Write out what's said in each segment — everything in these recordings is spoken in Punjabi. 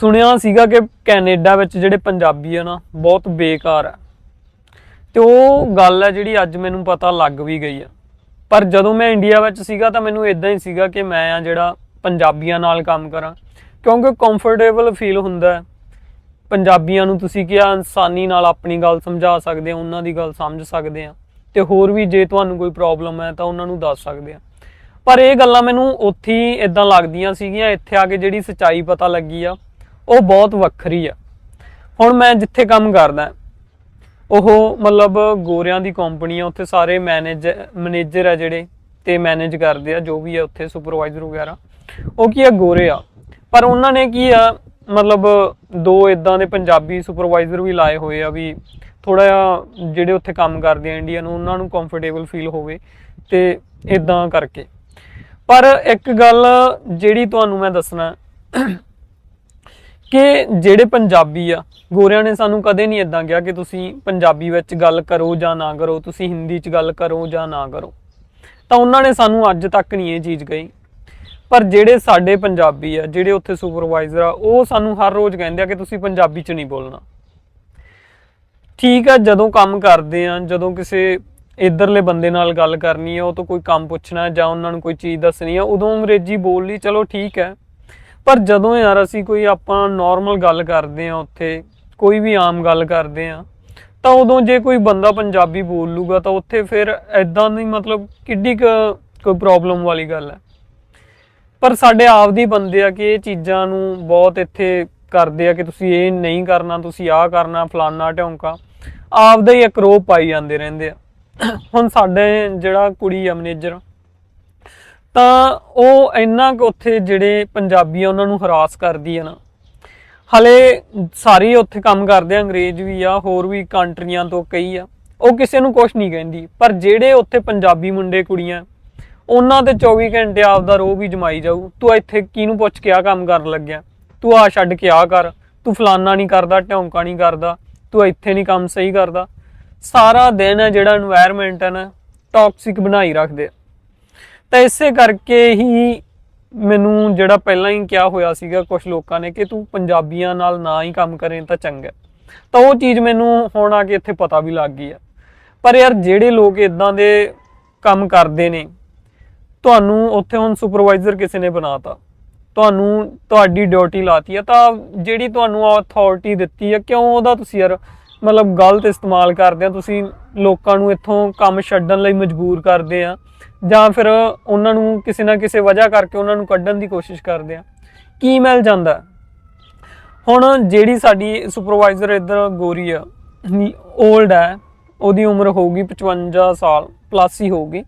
ਸੁਣਿਆ ਸੀਗਾ ਕਿ ਕੈਨੇਡਾ ਵਿੱਚ ਜਿਹੜੇ ਪੰਜਾਬੀ ਆ ਨਾ, ਬਹੁਤ ਬੇਕਾਰ ਆ। ਤੇ ਉਹ ਗੱਲ ਹੈ ਜਿਹੜੀ ਅੱਜ ਮੈਨੂੰ ਪਤਾ ਲੱਗ ਵੀ ਗਈ ਆ। ਪਰ ਜਦੋਂ ਮੈਂ ਇੰਡੀਆ ਵਿੱਚ ਸੀਗਾ ਤਾਂ ਮੈਨੂੰ ਇਦਾਂ ਹੀ ਸੀਗਾ ਕਿ ਮੈਂ ਆ ਜਿਹੜਾ ਪੰਜਾਬੀਆਂ ਨਾਲ ਕੰਮ ਕਰਾਂ। ਕਿਉਂਕਿ ਕੰਫਰਟੇਬਲ ਫੀਲ ਹੁੰਦਾ ਪੰਜਾਬੀਆਂ ਨੂੰ ਤੁਸੀਂ ਕੀ ਇਨਸਾਨੀ ਨਾਲ ਆਪਣੀ ਗੱਲ ਸਮਝਾ ਸਕਦੇ ਆ, ਉਹਨਾਂ ਦੀ ਗੱਲ ਸਮਝ ਸਕਦੇ ਆ। ਤੇ ਹੋਰ ਵੀ ਜੇ ਤੁਹਾਨੂੰ ਕੋਈ ਪ੍ਰੋਬਲਮ ਹੈ ਤਾਂ ਉਹਨਾਂ ਨੂੰ ਦੱਸ ਸਕਦੇ ਆ। ਪਰ ਇਹ ਗੱਲਾਂ ਮੈਨੂੰ ਉੱਥੇ ਹੀ ਇਦਾਂ ਲੱਗਦੀਆਂ ਸੀਗੀਆਂ, ਇੱਥੇ ਆ ਕੇ ਜਿਹੜੀ ਸੱਚਾਈ ਪਤਾ ਲੱਗੀ ਆ। ਉਹ ਬਹੁਤ ਵੱਖਰੀ ਆ। ਹੁਣ ਮੈਂ ਜਿੱਥੇ ਕੰਮ ਕਰਦਾ, ਉਹ ਮਤਲਬ ਗੋਰਿਆਂ ਦੀ ਕੰਪਨੀ ਆ, ਉੱਥੇ ਸਾਰੇ ਮੈਨੇਜ ਮੈਨੇਜਰ ਆ ਜਿਹੜੇ, ਤੇ ਮੈਨੇਜ ਕਰਦੇ ਆ, ਜੋ ਵੀ ਆ ਉੱਥੇ ਸੁਪਰਵਾਈਜ਼ਰ ਵਗੈਰਾ। ਉਹ ਕੀ ਆ, ਗੋਰੇ ਆ। ਪਰ ਉਹਨਾਂ ਨੇ ਕੀ ਆ, ਮਤਲਬ ਦੋ ਇਦਾਂ ਦੇ ਪੰਜਾਬੀ ਸੁਪਰਵਾਈਜ਼ਰ ਵੀ ਲਾਏ ਹੋਏ ਆ ਵੀ ਥੋੜਾ ਜਿਹਾ ਜਿਹੜੇ ਉੱਥੇ ਕੰਮ ਕਰਦੇ ਆ ਇੰਡੀਅਨ ਉਹਨਾਂ ਨੂੰ ਕੰਫਰਟੇਬਲ ਫੀਲ ਹੋਵੇ ਤੇ ਇਦਾਂ ਕਰਕੇ। ਪਰ ਇੱਕ ਗੱਲ ਜਿਹੜੀ ਤੁਹਾਨੂੰ ਮੈਂ ਦੱਸਣਾ ਕਿ ਜਿਹੜੇ ਪੰਜਾਬੀ ਆ, ਗੋਰਿਆਂ ਨੇ ਸਾਨੂੰ ਕਦੇ ਨਹੀਂ ਇਦਾਂ ਕਿਹਾ ਕਿ ਤੁਸੀਂ ਪੰਜਾਬੀ ਵਿੱਚ ਗੱਲ ਕਰੋ ਜਾਂ ਨਾ ਕਰੋ, ਤੁਸੀਂ ਹਿੰਦੀ 'ਚ ਗੱਲ ਕਰੋ ਜਾਂ ਨਾ ਕਰੋ। ਤਾਂ ਉਹਨਾਂ ਨੇ ਸਾਨੂੰ ਅੱਜ ਤੱਕ ਨਹੀਂ ਇਹ ਚੀਜ਼ ਕਹੀ। ਪਰ ਜਿਹੜੇ ਸਾਡੇ ਪੰਜਾਬੀ ਆ, ਜਿਹੜੇ ਉੱਥੇ ਸੁਪਰਵਾਈਜ਼ਰ ਆ, ਉਹ ਸਾਨੂੰ ਹਰ ਰੋਜ਼ ਕਹਿੰਦੇ ਆ ਕਿ ਤੁਸੀਂ ਪੰਜਾਬੀ 'ਚ ਨਹੀਂ ਬੋਲਣਾ। ਠੀਕ ਆ, ਜਦੋਂ ਕੰਮ ਕਰਦੇ ਆ, ਜਦੋਂ ਕਿਸੇ ਇਧਰਲੇ ਬੰਦੇ ਨਾਲ ਗੱਲ ਕਰਨੀ ਆ, ਉਹ ਤੋਂ ਕੋਈ ਕੰਮ ਪੁੱਛਣਾ ਜਾਂ ਉਹਨਾਂ ਨੂੰ ਕੋਈ ਚੀਜ਼ ਦੱਸਣੀ ਆ, ਉਦੋਂ ਅੰਗਰੇਜ਼ੀ ਬੋਲ ਲਈ ਚਲੋ ਠੀਕ ਹੈ। ਪਰ ਜਦੋਂ ਯਾਰ ਅਸੀਂ ਕੋਈ ਆਪਾਂ ਨਾਰਮਲ ਗੱਲ ਕਰਦੇ ਆ ਉੱਥੇ, ਕੋਈ ਵੀ ਆਮ ਗੱਲ ਕਰਦੇ ਆ ਤਾਂ ਉਦੋਂ ਜੇ ਕੋਈ ਬੰਦਾ ਪੰਜਾਬੀ ਬੋਲ ਲੂਗਾ ਤਾਂ ਉੱਥੇ ਫਿਰ ਐਦਾਂ ਦੀ ਮਤਲਬ ਕਿੱਡੀ ਕੁ ਕੋਈ ਪ੍ਰੋਬਲਮ ਵਾਲੀ ਗੱਲ ਹੈ। ਪਰ ਸਾਡੇ ਆਪ ਦੀ ਬੰਦੇ ਆ ਕਿ ਇਹ ਚੀਜ਼ਾਂ ਨੂੰ ਬਹੁਤ ਇੱਥੇ ਕਰਦੇ ਆ ਕਿ ਤੁਸੀਂ ਇਹ ਨਹੀਂ ਕਰਨਾ, ਤੁਸੀਂ ਆਹ ਕਰਨਾ, ਫਲਾਨਾ ਢੌਂਕਾ। ਆਪਦਾ ਹੀ ਇੱਕ ਰੋਪ ਪਾਈ ਜਾਂਦੇ ਰਹਿੰਦੇ ਆ। ਹੁਣ ਸਾਡੇ ਜਿਹੜਾ ਕੁੜੀ ਆ ਮੈਨੇਜਰ ਤਾਂ ਉਹ ਇੰਨਾ ਕੁ ਉੱਥੇ ਜਿਹੜੇ ਪੰਜਾਬੀ ਆ, ਉਹਨਾਂ ਨੂੰ ਹਰਾਸ ਕਰਦੀ ਆ ਨਾ। ਹਲੇ ਸਾਰੇ ਉੱਥੇ ਕੰਮ ਕਰਦੇ ਆ, ਅੰਗਰੇਜ਼ ਵੀ ਆ, ਹੋਰ ਵੀ ਕੰਟਰੀਆਂ ਤੋਂ ਕਈ ਆ। ਉਹ ਕਿਸੇ ਨੂੰ ਕੁਝ ਨਹੀਂ ਕਹਿੰਦੀ। ਪਰ ਜਿਹੜੇ ਉੱਥੇ ਪੰਜਾਬੀ ਮੁੰਡੇ ਕੁੜੀਆਂ, ਉਹਨਾਂ ਤੇ 24 ਘੰਟੇ ਆਪ ਦਾ ਰੋਹ ਵੀ ਜਮਾਈ ਜਾਊ। ਤੂੰ ਇੱਥੇ ਕਿਹਨੂੰ ਪੁੱਛ ਕੇ ਆ ਕੰਮ ਕਰਨ ਲੱਗਿਆ? ਤੂੰ ਆ ਛੱਡ ਕੇ ਆ ਕਰ। ਤੂੰ ਫਲਾਨਾ ਨਹੀਂ ਕਰਦਾ, ਢੌਂਕਾ ਨਹੀਂ ਕਰਦਾ। ਤੂੰ ਇੱਥੇ ਨਹੀਂ ਕੰਮ ਸਹੀ ਕਰਦਾ। ਸਾਰਾ ਦਿਨ ਜਿਹੜਾ এনवायरमेंट ਹੈ ਨਾ ਟੌਕਸਿਕ ਬਣਾਈ ਰੱਖਦੇ ਤਾਂ ਇਸੇ ਕਰਕੇ ਹੀ ਮੈਨੂੰ ਜਿਹੜਾ ਪਹਿਲਾਂ ਹੀ ਕਿਹਾ ਹੋਇਆ ਸੀਗਾ ਕੁਝ ਲੋਕਾਂ ਨੇ ਕਿ ਤੂੰ ਪੰਜਾਬੀਆਂ ਨਾਲ ਨਾ ਹੀ ਕੰਮ ਕਰੇ ਤਾਂ ਚੰਗਾ ਤਾਂ ਉਹ ਚੀਜ਼ ਮੈਨੂੰ ਹੁਣ ਆ ਕੇ ਇੱਥੇ ਪਤਾ ਵੀ ਲੱਗ ਗਈ ਆ ਪਰ ਯਾਰ ਜਿਹੜੇ ਲੋਕ ਇਦਾਂ ਦੇ ਕੰਮ ਕਰਦੇ ਨੇ, ਤੁਹਾਨੂੰ ਉੱਥੇ ਹੁਣ ਸੁਪਰਵਾਈਜ਼ਰ ਕਿਸੇ ਨੇ ਬਣਾਤਾ, ਤੁਹਾਨੂੰ ਤੁਹਾਡੀ ਡਿਊਟੀ ਲਾਤੀ ਆ ਤਾਂ ਜਿਹੜੀ ਤੁਹਾਨੂੰ ਅਥਾਰਟੀ ਦਿੱਤੀ ਆ ਕਿਉਂ ਉਹਦਾ ਤੁਸੀਂ ਯਾਰ ਮਤਲਬ ਗਲਤ ਇਸਤੇਮਾਲ ਕਰਦੇ ਆ, ਤੁਸੀਂ ਲੋਕਾਂ ਨੂੰ ਇੱਥੋਂ ਕੰਮ ਛੱਡਣ ਲਈ ਮਜਬੂਰ ਕਰਦੇ ਆ, ਜਾਂ ਫਿਰ ਉਹਨਾਂ ਨੂੰ ਕਿਸੇ ਨਾ ਕਿਸੇ ਵਜ੍ਹਾ ਕਰਕੇ ਉਹਨਾਂ ਨੂੰ ਕੱਢਣ ਦੀ ਕੋਸ਼ਿਸ਼ ਕਰਦੇ ਆ, ਕੀ ਮਿਲ ਜਾਂਦਾ? ਹੁਣ ਜਿਹੜੀ ਸਾਡੀ ਸੁਪਰਵਾਈਜ਼ਰ ਇੱਧਰ ਗੋਰੀ ਆ 올ਡ ਹੈ ਉਹਦੀ ਉਮਰ ਹੋਊਗੀ 55 ਸਾਲ ਪਲੱਸ ਹੀ ਹੋਊਗੀ,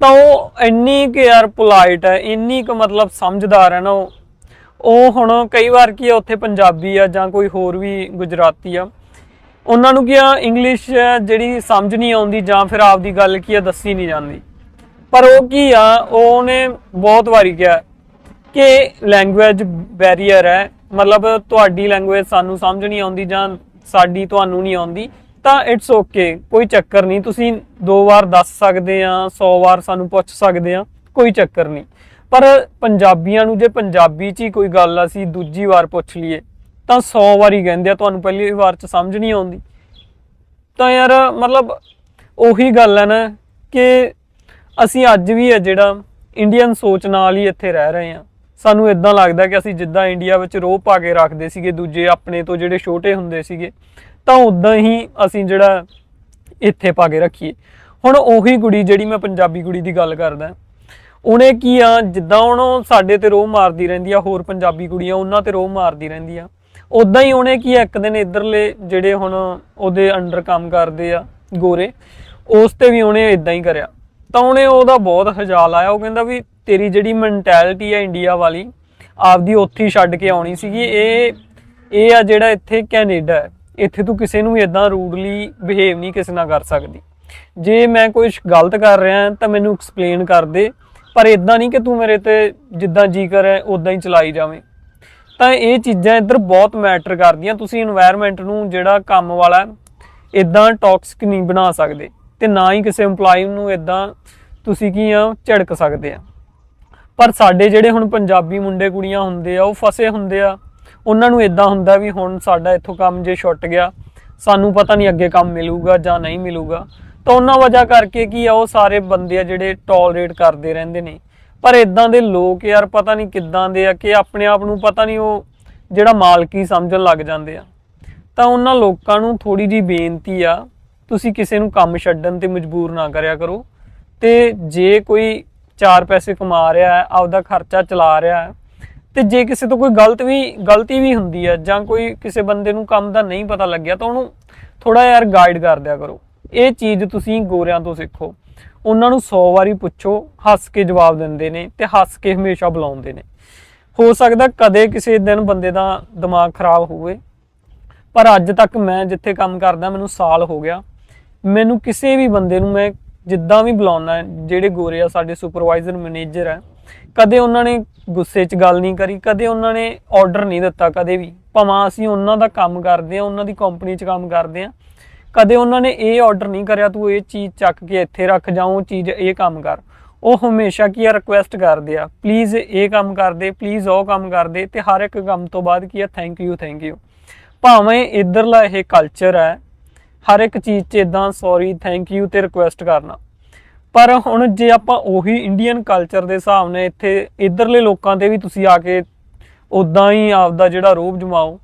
ਤਾਂ ਉਹ ਇੰਨੀ ਕਿ ਯਾਰ ਪੋਲਾਈਟ ਹੈ ਇੰਨੀ ਕੁ ਮਤਲਬ ਸਮਝਦਾਰ ਹੈ ਨਾ ਉਹ ਉਹ ਹੁਣ ਕਈ ਵਾਰ ਕੀ ਆ, ਉੱਥੇ ਪੰਜਾਬੀ ਆ ਜਾਂ ਕੋਈ ਹੋਰ ਵੀ ਗੁਜਰਾਤੀ ਆ ਉਹਨਾਂ ਨੂੰ ਕੀ ਆ ਇੰਗਲਿਸ਼ ਜਿਹੜੀ ਸਮਝ ਨਹੀਂ ਆਉਂਦੀ ਜਾਂ ਫਿਰ ਆਪਦੀ ਗੱਲ ਕੀ ਆ, ਦੱਸੀ ਨਹੀਂ ਜਾਂਦੀ। ਪਰ ਉਹ ਕੀ ਆ ਉਹਨੇ ਬਹੁਤ ਵਾਰੀ ਕਿਹਾ ਕਿ ਲੈਂਗੁਏਜ ਬੈਰੀਅਰ ਹੈ। ਮਤਲਬ ਤੁਹਾਡੀ ਲੈਂਗੁਏਜ ਸਾਨੂੰ ਸਮਝ ਨਹੀਂ ਆਉਂਦੀ ਜਾਂ ਸਾਡੀ ਤੁਹਾਨੂੰ ਨਹੀਂ ਆਉਂਦੀ, ਤਾਂ ਇਟਸ ਓਕੇ ਕੋਈ ਚੱਕਰ ਨਹੀਂ। ਤੁਸੀਂ ਦੋ ਵਾਰ ਦੱਸ ਸਕਦੇ ਆ 100 ਵਾਰ ਸਾਨੂੰ ਪੁੱਛ ਸਕਦੇ ਆ, ਕੋਈ ਚੱਕਰ ਨਹੀਂ। ਪਰ ਪੰਜਾਬੀਆਂ ਨੂੰ ਜੇ ਪੰਜਾਬੀ 'ਚ ਹੀ ਕੋਈ ਗੱਲ ਅਸੀਂ ਦੂਜੀ ਵਾਰ ਪੁੱਛ ਲਈਏ ਤਾਂ 100 ਵਾਰੀ ਕਹਿੰਦੇ ਆ, ਤੁਹਾਨੂੰ ਪਹਿਲੀ ਵਾਰ 'ਚ ਸਮਝ ਨਹੀਂ ਆਉਂਦੀ। ਤਾਂ ਯਾਰ, ਮਤਲਬ ਉਹੀ ਗੱਲ ਹੈ ਨਾ ਕਿ ਅਸੀਂ ਅੱਜ ਵੀ ਹੈ ਜਿਹੜਾ ਇੰਡੀਅਨ ਸੋਚ ਨਾਲ ਹੀ ਇੱਥੇ ਰਹਿ ਰਹੇ ਹਾਂ। ਸਾਨੂੰ ਇਦਾਂ ਲੱਗਦਾ ਕਿ ਅਸੀਂ ਜਿੱਦਾਂ ਇੰਡੀਆ ਵਿੱਚ ਰੋਹ ਪਾ ਕੇ ਰੱਖਦੇ ਸੀਗੇ, ਦੂਜੇ ਆਪਣੇ ਤੋਂ ਜਿਹੜੇ ਛੋਟੇ ਹੁੰਦੇ ਸੀਗੇ, ਤਾਂ ਉਦਾਂ ਹੀ ਅਸੀਂ ਜਿਹੜਾ ਇੱਥੇ ਪਾ ਕੇ ਰੱਖੀਏ। ਹੁਣ ਉਹੀ ਕੁੜੀ ਜਿਹੜੀ ਮੈਂ ਪੰਜਾਬੀ ਕੁੜੀ ਦੀ ਗੱਲ ਕਰਦਾ, ਉਹਨੇ ਕੀ ਆ, ਜਿੱਦਾਂ ਹੁਣ ਸਾਡੇ ਤੇ ਰੋਹ ਮਾਰਦੀ ਰਹਿੰਦੀ ਆ, ਹੋਰ ਪੰਜਾਬੀ ਕੁੜੀਆਂ ਉਹਨਾਂ ਤੇ ਰੋਹ ਮਾਰਦੀ ਰਹਿੰਦੀ ਆ ਉਦਾਂ ਹੀ ਉਹਨੇ ਕੀ ਇੱਕ ਦਿਨ ਇਧਰਲੇ ਜਿਹੜੇ ਹੁਣ ਉਹਦੇ ਅੰਡਰ ਕੰਮ ਕਰਦੇ ਆ ਗੋਰੇ, ਉਸ ਤੇ ਵੀ ਉਹਨੇ ਇਦਾਂ ਹੀ ਕਰਿਆ। ਤਾਂ ਉਹਨੇ ਉਹਦਾ ਬਹੁਤ ਹਜਾਲ ਆਇਆ ਉਹ ਕਹਿੰਦਾ ਵੀ ਤੇਰੀ ਜਿਹੜੀ ਮੈਂਟੈਲਿਟੀ ਆ ਇੰਡੀਆ ਵਾਲੀ, ਆਪਦੀ ਉੱਥੇ ਹੀ ਛੱਡ ਕੇ ਆਉਣੀ ਸੀਗੀ। ਇਹ ਇਹ ਆ ਜਿਹੜਾ ਇੱਥੇ ਕੈਨੇਡਾ ਇੱਥੇ ਤੂੰ ਕਿਸੇ ਨੂੰ ਵੀ ਇਦਾਂ ਰੂਡਲੀ ਬਿਹੇਵ ਨਹੀਂ ਕਿਸੇ ਨਾਲ ਕਰ ਸਕਦੀ। ਜੇ ਮੈਂ ਕੁਝ ਗਲਤ ਕਰ ਰਿਹਾ ਤਾਂ ਮੈਨੂੰ ਐਕਸਪਲੇਨ ਕਰ ਦੇ, ਪਰ ਇਦਾਂ ਨਹੀਂ ਕਿ ਤੂੰ ਮੇਰੇ ਤੇ ਜਿੱਦਾਂ ਜੀ ਕਰੇ ਉਦਾਂ ਹੀ ਚਲਾਈ ਜਾਵੇਂ। ਤਾਂ ਇਹ ਚੀਜ਼ਾਂ ਇੱਧਰ ਬਹੁਤ ਮੈਟਰ ਕਰਦੀਆਂ। ਤੁਸੀਂ এনवायरमेंट ਨੂੰ ਜਿਹੜਾ ਕੰਮ ਵਾਲਾ ਇਦਾਂ ਟੌਕਸਿਕ ਨਹੀਂ ਬਣਾ ਸਕਦੇ ਤੇ ਨਾ ਹੀ ਕਿਸੇ EMPLOYE ਨੂੰ ਇਦਾਂ ਤੁਸੀਂ ਕੀ ਆ, ਝੜਕ ਸਕਦੇ ਆ। ਪਰ ਸਾਡੇ ਜਿਹੜੇ ਹੁਣ ਪੰਜਾਬੀ ਮੁੰਡੇ ਕੁੜੀਆਂ ਹੁੰਦੇ ਆ, ਉਹ ਫਸੇ ਹੁੰਦੇ ਆ। ਉਹਨਾਂ ਨੂੰ ਇਦਾਂ ਹੁੰਦਾ ਵੀ ਹੁਣ ਸਾਡਾ ਇੱਥੋਂ ਕੰਮ ਜੇ ਛੁੱਟ ਗਿਆ, ਸਾਨੂੰ ਪਤਾ ਨਹੀਂ ਅੱਗੇ ਕੰਮ ਮਿਲੂਗਾ ਜਾਂ ਨਹੀਂ ਮਿਲੂਗਾ। ਤਾਂ ਉਹਨਾਂ ਵਜ੍ਹਾ ਕਰਕੇ ਕੀ ਆ, ਉਹ ਸਾਰੇ ਬੰਦੇ ਆ ਜਿਹੜੇ ਟੋਲਰੇਟ ਕਰਦੇ ਰਹਿੰਦੇ ਨੇ। ਪਰ ਇਦਾਂ ਦੇ ਲੋਕ ਯਾਰ ਪਤਾ ਨਹੀਂ ਕਿੱਦਾਂ ਦੇ ਆ ਕਿ ਆਪਣੇ ਆਪ ਨੂੰ ਪਤਾ ਨਹੀਂ ਉਹ ਜਿਹੜਾ ਮਾਲਕੀ ਸਮਝਣ ਲੱਗ ਜਾਂਦੇ ਆ। ਤਾਂ ਉਹਨਾਂ ਲੋਕਾਂ ਨੂੰ ਥੋੜੀ ਜੀ ਬੇਨਤੀ ਆ, ਤੁਸੀਂ ਕਿਸੇ ਨੂੰ ਕੰਮ ਛੱਡਣ ਤੇ ਮਜਬੂਰ ਨਾ ਕਰਿਆ ਕਰੋ ਤੇ ਜੇ ਕੋਈ ਚਾਰ ਪੈਸੇ ਕਮਾ ਰਿਹਾ ਹੈ, ਆਪਦਾ ਖਰਚਾ ਚਲਾ ਰਿਹਾ ਹੈ, ਤੇ ਜੇ ਕਿਸੇ ਤੋਂ ਕੋਈ ਗਲਤ ਵੀ, ਗਲਤੀ ਵੀ ਹੁੰਦੀ ਹੈ ਜਾਂ ਕੋਈ ਕਿਸੇ ਬੰਦੇ ਨੂੰ ਕੰਮ ਦਾ ਨਹੀਂ ਪਤਾ ਲੱਗਿਆ ਤਾਂ ਉਹਨੂੰ ਥੋੜਾ ਯਾਰ ਗਾਈਡ ਕਰ ਦਿਆ ਕਰੋ। ਇਹ ਚੀਜ਼ ਤੁਸੀਂ ਗੋਰਿਆਂ ਤੋਂ ਸਿੱਖੋ। ਉਹਨਾਂ ਨੂੰ 100 ਵਾਰੀ ਪੁੱਛੋ, ਹੱਸ ਕੇ ਜਵਾਬ ਦਿੰਦੇ ਨੇ ਤੇ ਹੱਸ ਕੇ ਹਮੇਸ਼ਾ ਬੁਲਾਉਂਦੇ ਨੇ। ਹੋ ਸਕਦਾ ਕਦੇ ਕਿਸੇ ਦਿਨ ਬੰਦੇ ਦਾ ਦਿਮਾਗ ਖਰਾਬ ਹੋਵੇ, ਪਰ ਅੱਜ ਤੱਕ ਮੈਂ ਜਿੱਥੇ ਕੰਮ ਕਰਦਾ, ਮੈਨੂੰ ਸਾਲ ਹੋ ਗਿਆ। ਮੈਨੂੰ ਕਿਸੇ ਵੀ ਬੰਦੇ ਨੂੰ ਮੈਂ ਜਿੱਦਾਂ ਵੀ ਬੁਲਾਉਣਾ ਜਿਹੜੇ ਗੋਰੇ ਆ, ਸਾਡੇ ਸੁਪਰਵਾਈਜ਼ਰ ਮੈਨੇਜਰ ਹੈ ਕਦੇ ਉਹਨਾਂ ਨੇ ਗੁੱਸੇ 'ਚ ਗੱਲ ਨਹੀਂ ਕਰੀ, ਕਦੇ ਉਹਨਾਂ ਨੇ ਆਰਡਰ ਨਹੀਂ ਦਿੱਤਾ ਕਦੇ ਵੀ। ਭਾਵੇਂ ਅਸੀਂ ਉਹਨਾਂ ਦਾ ਕੰਮ ਕਰਦੇ ਆ, ਉਹਨਾਂ ਦੀ ਕੰਪਨੀ 'ਚ ਕੰਮ ਕਰਦੇ ਆ ਕਦੇ ਉਹਨਾਂ ਨੇ ਇਹ ਆਰਡਰ ਨਹੀਂ ਕਰਿਆ, ਤੂੰ ਇਹ ਚੀਜ਼ ਚੱਕ ਕੇ ਇੱਥੇ ਰੱਖ, ਜਾ ਉਹ ਚੀਜ਼ ਇਹ ਕੰਮ ਕਰ। ਉਹ ਹਮੇਸ਼ਾ ਕੀ ਆ ਰਿਕੁਐਸਟ ਕਰਦੇ ਆ ਪਲੀਜ਼ ਇਹ ਕੰਮ ਕਰ ਦੇ ਪਲੀਜ਼ ਉਹ ਕੰਮ ਕਰ ਦੇ, ਤੇ ਹਰ ਇੱਕ ਕੰਮ ਤੋਂ ਬਾਅਦ ਕੀ ਆ ਥੈਂਕ ਯੂ ਥੈਂਕ ਯੂ ਭਾਵੇਂ ਇਧਰਲਾ ਇਹ ਕਲਚਰ ਹੈ, ਹਰ ਇੱਕ ਚੀਜ਼ 'ਚ ਇਦਾਂ ਸੌਰੀ ਥੈਂਕ ਯੂ ਤੇ ਰਿਕੁਐਸਟ ਕਰਨਾ। ਪਰ ਹੁਣ ਜੇ ਆਪਾਂ ਉਹੀ ਇੰਡੀਅਨ ਕਲਚਰ ਦੇ ਹਿਸਾਬ ਨਾਲ ਇੱਥੇ, ਇਧਰਲੇ ਲੋਕਾਂ ਤੇ ਵੀ ਤੁਸੀਂ ਆ ਕੇ ਉਦਾਂ ਹੀ ਆਪਦਾ ਜਿਹੜਾ ਰੋਬ ਜਮਾਓ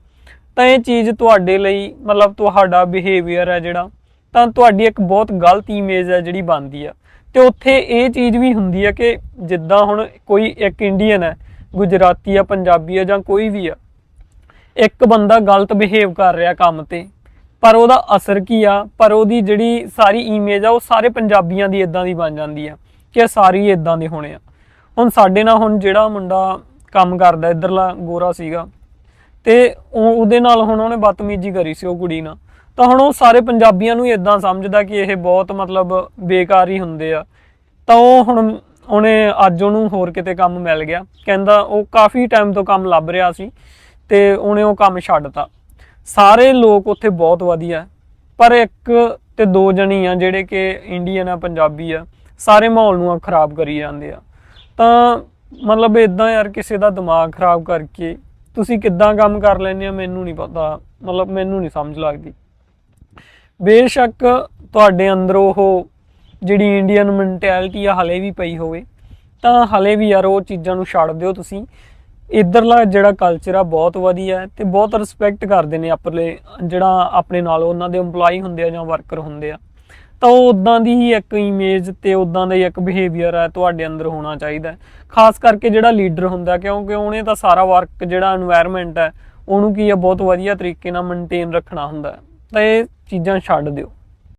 ਤਾਂ ਇਹ ਚੀਜ਼ ਤੁਹਾਡੇ ਲਈ ਮਤਲਬ ਤੁਹਾਡਾ ਬਿਹੇਵੀਅਰ ਹੈ ਜਿਹੜਾ, ਤਾਂ ਤੁਹਾਡੀ ਇੱਕ ਬਹੁਤ ਗਲਤ ਇਮੇਜ ਹੈ ਜਿਹੜੀ ਬਣਦੀ ਆ। ਤੇ ਉੱਥੇ ਇਹ ਚੀਜ਼ ਵੀ ਹੁੰਦੀ ਹੈ ਕਿ ਜਿੱਦਾਂ ਹੁਣ ਕੋਈ ਇੱਕ ਇੰਡੀਅਨ ਹੈ, ਗੁਜਰਾਤੀ ਆ, ਪੰਜਾਬੀ ਆ ਜਾਂ ਕੋਈ ਵੀ ਆ, ਇੱਕ ਬੰਦਾ ਗਲਤ ਬਿਹੇਵ ਕਰ ਰਿਹਾ ਕੰਮ ਤੇ, ਪਰ ਉਹਦਾ ਅਸਰ ਕੀ ਆ? ਪਰ ਉਹਦੀ ਜਿਹੜੀ ਸਾਰੀ ਇਮੇਜ ਆ, ਉਹ ਸਾਰੇ ਪੰਜਾਬੀਆਂ ਦੀ ਇਦਾਂ ਦੀ ਬਣ ਜਾਂਦੀ ਆ ਕਿ ਇਹ ਸਾਰੀ ਇਦਾਂ ਦੇ ਹੋਣੇ ਆ। ਹੁਣ ਸਾਡੇ ਨਾਲ ਹੁਣ ਜਿਹੜਾ ਮੁੰਡਾ ਕੰਮ ਕਰਦਾ, ਇਧਰਲਾ ਗੋਰਾ ਸੀਗਾ ਤੇ ਉਹ ਉਹਦੇ ਨਾਲ ਹੁਣ ਉਹਨੇ ਬਦਤਮੀਜ਼ੀ ਕਰੀ ਸੀ ਉਹ ਕੁੜੀ ਨਾਲ। ਤਾਂ ਹੁਣ ਉਹ ਸਾਰੇ ਪੰਜਾਬੀਆਂ ਨੂੰ ਇਦਾਂ ਸਮਝਦਾ ਕਿ ਇਹ ਬਹੁਤ ਮਤਲਬ ਬੇਕਾਰ ਹੀ ਹੁੰਦੇ ਆ। ਤਾਂ ਉਹ ਹੁਣ ਉਹਨੇ ਅੱਜ ਉਹਨੂੰ ਹੋਰ ਕਿਤੇ ਕੰਮ ਮਿਲ ਗਿਆ। ਕਹਿੰਦਾ ਉਹ ਕਾਫੀ ਟਾਈਮ ਤੋਂ ਕੰਮ ਲੱਭ ਰਿਹਾ ਸੀ ਤੇ ਉਹਨੇ ਉਹ ਕੰਮ ਛੱਡਤਾ। ਸਾਰੇ ਲੋਕ ਉੱਥੇ ਬਹੁਤ ਵਧੀਆ। ਪਰ ਇੱਕ ਤੇ ਦੋ ਜਣੀ ਆ ਜਿਹੜੇ ਕਿ ਇੰਡੀਅਨ ਆ, ਪੰਜਾਬੀ ਆ, ਸਾਰੇ ਮਾਹੌਲ ਨੂੰ ਆ ਖਰਾਬ ਕਰੀ ਜਾਂਦੇ ਆ। ਤਾਂ ਮਤਲਬ ਇਦਾਂ ਯਾਰ ਕਿਸੇ ਦਾ ਦਿਮਾਗ ਖਰਾਬ ਕਰਕੇ ਤੁਸੀਂ ਕਿੱਦਾਂ ਕੰਮ ਕਰ ਲੈਂਦੇ ਆ ਮੈਨੂੰ ਨਹੀਂ ਪਤਾ। ਮਤਲਬ ਮੈਨੂੰ ਨਹੀਂ ਸਮਝ ਲੱਗਦੀ। ਬੇਸ਼ੱਕ ਤੁਹਾਡੇ ਅੰਦਰ ਉਹ ਜਿਹੜੀ ਇੰਡੀਅਨ ਮੈਂਟੈਲਿਟੀ ਆ ਹਲੇ ਵੀ ਪਈ ਹੋਵੇ, ਤਾਂ ਹਲੇ ਵੀ ਯਾਰ ਉਹ ਚੀਜ਼ਾਂ ਨੂੰ ਛੱਡ ਦਿਓ ਤੁਸੀਂ। ਇਧਰਲਾ ਜਿਹੜਾ ਕਲਚਰ ਆ ਬਹੁਤ ਵਧੀਆ ਹੈ ਤੇ ਬਹੁਤ ਰਿਸਪੈਕਟ ਕਰਦੇ ਨੇ ਆਪਣੇ, ਜਿਹੜਾ ਆਪਣੇ ਨਾਲ ਉਹਨਾਂ ਦੇ EMPLOYE ਹੁੰਦੇ ਆ ਜਾਂ ਵਰਕਰ ਹੁੰਦੇ ਆ। ਤਾਂ ਉਹ ਉਦਾਂ ਦੀ ਹੀ ਇੱਕ ਇਮੇਜ ਤੇ ਉਦਾਂ ਦਾ ਹੀ ਇੱਕ ਬਿਹੇਵੀਅਰ ਹੈ ਤੁਹਾਡੇ ਅੰਦਰ ਹੋਣਾ ਚਾਹੀਦਾ ਖਾਸ ਕਰਕੇ ਜਿਹੜਾ ਲੀਡਰ ਹੁੰਦਾ, ਕਿਉਂਕਿ ਉਹਨੇ ਤਾਂ ਸਾਰਾ ਵਰਕ ਜਿਹੜਾ এনवायरमेंट ਹੈ, ਉਹਨੂੰ ਕੀ ਆ ਬਹੁਤ ਵਧੀਆ ਤਰੀਕੇ ਨਾਲ ਮੇਨਟੇਨ ਰੱਖਣਾ ਹੁੰਦਾ ਤਾਂ ਇਹ ਚੀਜ਼ਾਂ ਛੱਡ ਦਿਓ।